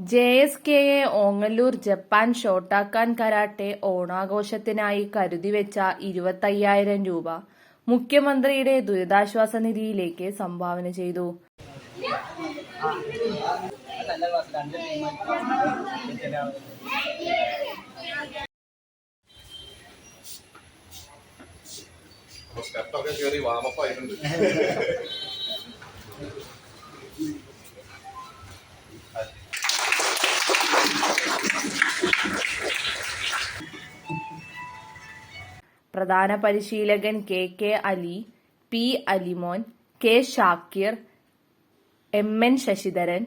J S K A Ongallur Japan Shotokan karate ഓണാഘോഷത്തിനായി കരുതിവെച്ച ഇരുപത്തയ്യായിരം രൂപ മുഖ്യമന്ത്രിയുടെ ദുരിതാശ്വാസ നിധിയിലേക്ക് സംഭാവന ചെയ്തു. കയറി വാമപ്പ് പ്രധാന പരിശീലകൻ K K Ali P Alimon K Shakir M N Sasidharan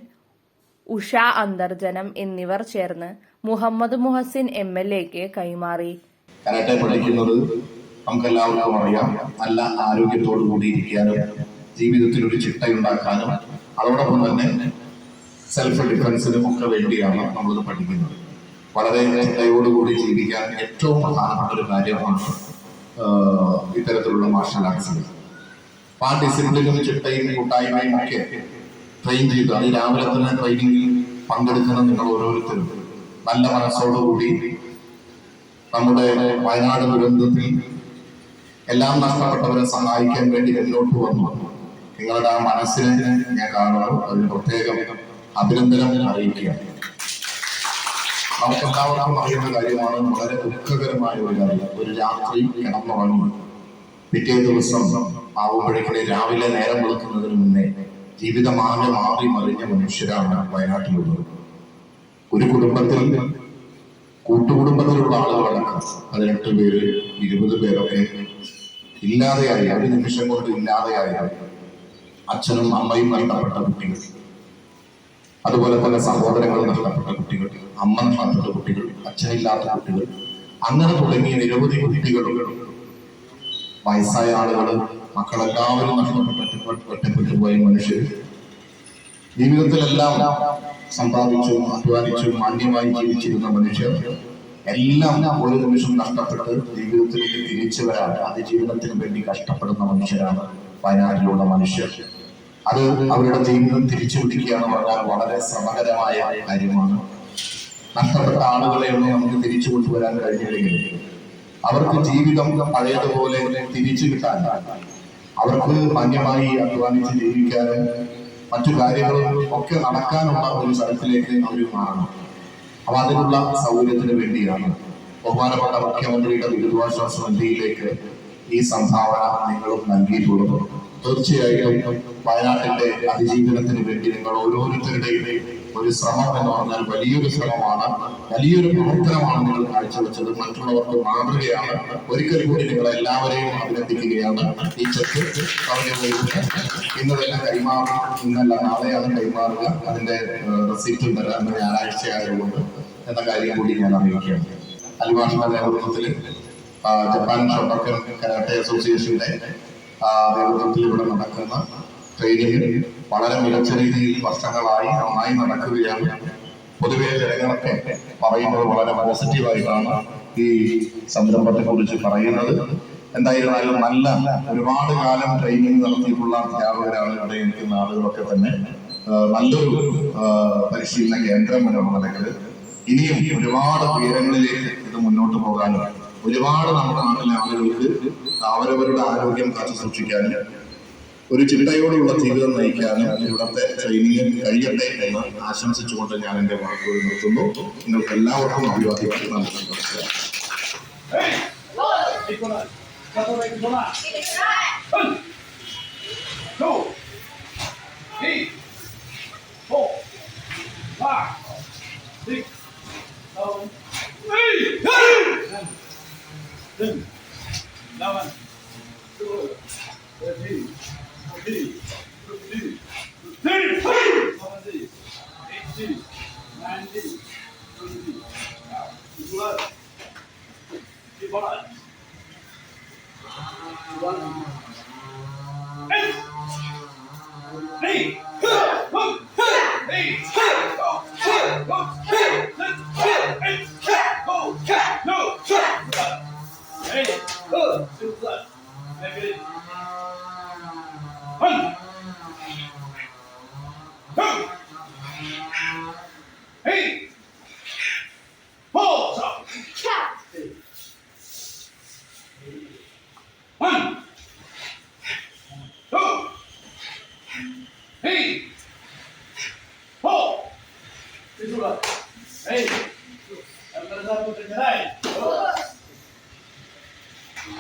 Usha Antharjanam എന്നിവർ ചേർന്ന് മുഹമ്മദ് മുഹസിൻ എം എൽ എക്ക് കൈമാറി. കരാട്ടെ പഠിക്കുന്നത് നമുക്കെല്ലാവർക്കും അറിയാം. നല്ല ആരോഗ്യത്തോടു കൂടി ഇരിക്കാനും ജീവിതത്തിൽ ഒരു ചിട്ടയുണ്ടാക്കാനും അതോടൊപ്പം തന്നെ സെൽഫ് ഡിഫൻസിനും ഒക്കെ വേണ്ടിയാണ് നമ്മളിത് പഠിക്കുന്നത്. വളരെ ചിട്ടയോടുകൂടി ജീവിക്കാൻ ഏറ്റവും പ്രധാനപ്പെട്ട ഒരു കാര്യമാണ് ഇത്തരത്തിലുള്ള മാർഷൽ ആർട്സുകൾ അപ്പൊ ആ ഡിസിപ്ലിനും ചിട്ടയും കൂട്ടായ്മയും ഒക്കെ ട്രെയിൻ ചെയ്ത്. അത് രാവിലെ തന്നെ ട്രെയിനിങ്ങിൽ പങ്കെടുക്കുന്ന നിങ്ങൾ ഓരോരുത്തരും. നല്ല മനസ്സോടുകൂടി നമ്മുടെ വയനാട് ദുരന്തത്തിൽ എല്ലാം നഷ്ടപ്പെട്ടവരെ സഹായിക്കാൻ വേണ്ടി മുന്നോട്ട് വന്നു. നിങ്ങളുടെ ആ മനസ്സിനെ ഞാൻ കാണുന്നു അതിന് പ്രത്യേകം അഭിനന്ദനം അറിയിക്കുകയാണ്. നമുക്കെല്ലാവർക്കും അറിയുന്ന കാര്യമാണ് വളരെ ദുഃഖകരമായ ഒരു കാര്യം. ഒരു രാത്രി കിടന്നുറങ്ങും. പിറ്റേ ദിവസം ആവുമ്പോഴേക്കും രാവിലെ നേരം വെളുക്കുന്നതിന് മുന്നേ ജീവിതമാകെ മാറി മറിഞ്ഞ മനുഷ്യരാണ് വയനാട്ടിലുള്ളത്. ഒരു കുടുംബത്തിൽ കൂട്ടുകുടുംബത്തിലുള്ള ആളുകളടക്കം പതിനെട്ട് പേര് ഇരുപത് പേരൊക്കെ ഇല്ലാതെയായി ഒരു നിമിഷം കൊണ്ട് ഇല്ലാതെയായി. അച്ഛനും അമ്മയും നഷ്ടപ്പെട്ട കുട്ടികൾ. അതുപോലെ തന്നെ സഹോദരങ്ങൾ നഷ്ടപ്പെട്ട കുട്ടികൾ. അമ്മ നഷ്ടപ്പെട്ട കുട്ടികൾ അച്ഛനില്ലാത്ത കുട്ടികൾ അങ്ങനെ തുടങ്ങിയ നിരവധി കുട്ടികൾ വയസ്സായ ആളുകൾ മക്കളെല്ലാവരും നഷ്ടപ്പെട്ടു ഒറ്റപ്പെട്ടു പോയ മനുഷ്യർ. ജീവിതത്തിലെല്ലാം സമ്പാദിച്ചും അധ്വാനിച്ചും മാന്യമായി ജീവിച്ചിരുന്ന മനുഷ്യർ. എല്ലാം ഒരു നിമിഷം നഷ്ടപ്പെട്ട് ജീവിതത്തിലേക്ക് തിരിച്ചു വരാൻ അതിജീവനത്തിന് വേണ്ടി കഷ്ടപ്പെടുന്ന മനുഷ്യരാണ് വയനാട്ടിലുള്ള മനുഷ്യർ. അത് അവരുടെ ജീവിതം തിരിച്ചു പിടിക്കുക എന്ന് പറഞ്ഞാൽ വളരെ ശ്രമകരമായ കാര്യമാണ്. നഷ്ടപ്പെട്ട ആളുകളെയൊന്നും നമുക്ക് തിരിച്ചു കൊണ്ടുവരാൻ കഴിഞ്ഞില്ലെങ്കിൽ അവർക്ക് ജീവിതം പഴയതുപോലെ തിരിച്ചു കിട്ടാൻ അവർക്ക് മാന്യമായി അധ്വാനിച്ച് ജീവിക്കാനും മറ്റു കാര്യങ്ങളും ഒക്കെ നടക്കാനുള്ള ഒരു സ്ഥലത്തിലേക്ക് അവർ മാറണം. അപ്പൊ അതിനുള്ള സൗകര്യത്തിന് വേണ്ടിയാണ് ബഹുമാനപ്പെട്ട മുഖ്യമന്ത്രിയുടെ ദുരിതാശ്വാസ നിധിയിലേക്ക് ഈ സംഭാവന നിങ്ങളും നൽകിയിട്ടുള്ളത്. തീർച്ചയായിട്ടും വയനാട്ടിന്റെ അതിജീവനത്തിന് വേണ്ടി നിങ്ങൾ ഓരോരുത്തരുടെയും ഒരു ശ്രമം എന്ന് പറഞ്ഞാൽ വലിയൊരു ശ്രമമാണ്. വലിയൊരു പ്രവർത്തനമാണ് നിങ്ങൾ കാഴ്ചവെച്ചത്. മറ്റുള്ളവർക്ക് മാതൃകയാണ്. ഒരിക്കൽ കൂടി നിങ്ങൾ എല്ലാവരെയും അഭിനന്ദിക്കുകയാണ്. ഈ ചെക്ക് കവിഞ്ഞ ഇന്ന് തന്നെ ഇന്നല്ല നാളെയാണ് കൈമാറുക. അതിന്റെ റെസിപ്റ്റും തരാൻ ഞായറാഴ്ച ആയതുകൊണ്ട് എന്ന കാര്യം കൂടി ഞാൻ അറിയിക്കുകയാണ്. അലിമാഷിന്റെ നേതൃത്വത്തിൽ ജപ്പാൻ ഷോട്ടോക്കൻ കരാട്ടെ അസോസിയേഷന്റെ നേതൃത്വത്തിൽ ഇവിടെ നടക്കുന്ന ട്രെയിനിങ് വളരെ മികച്ച രീതിയിൽ വർഷങ്ങളായി നന്നായി നടക്കുകയാണ്. പൊതുവെ ജനങ്ങളൊക്കെ പറയുന്നത് വളരെ പോസിറ്റീവായിട്ടാണ് ഈ സംരംഭത്തെ കുറിച്ച് പറയുന്നത്. എന്തായിരുന്നാലും നല്ല ഒരുപാട് കാലം ട്രെയിനിങ് നടത്തിയിട്ടുള്ള അധ്യാപകരാണ് ഇവിടെ ഇരിക്കുന്ന ആളുകളൊക്കെ തന്നെ. നല്ലൊരു പരിശീലന കേന്ദ്രം എന്നുള്ള നിലയ്ക്ക് ഇനിയും ഒരുപാട് ഉയരങ്ങളിലേക്ക് ഇത് മുന്നോട്ട് പോകാനും ഒരുപാട് നമ്മുടെ നാട്ടിലെ ആളുകൾക്ക് അവരവരുടെ ആരോഗ്യം കാത്തു സൂക്ഷിക്കാനും ഒരു ചിട്ടയോടുള്ള ജീവിതം നയിക്കാനും ഇവിടുത്തെ ട്രെയിനിങ് കഴിയട്ടെ എന്ന് ആശംസിച്ചുകൊണ്ട് ഞാൻ എന്റെ വാക്കുകൾ നിർത്തുന്നു നിങ്ങൾക്ക് എല്ലാവർക്കും അഭിവാദ്യങ്ങൾ നന്ദി two, six, seven, eight, ten, eleven, usar, se usar. Ei!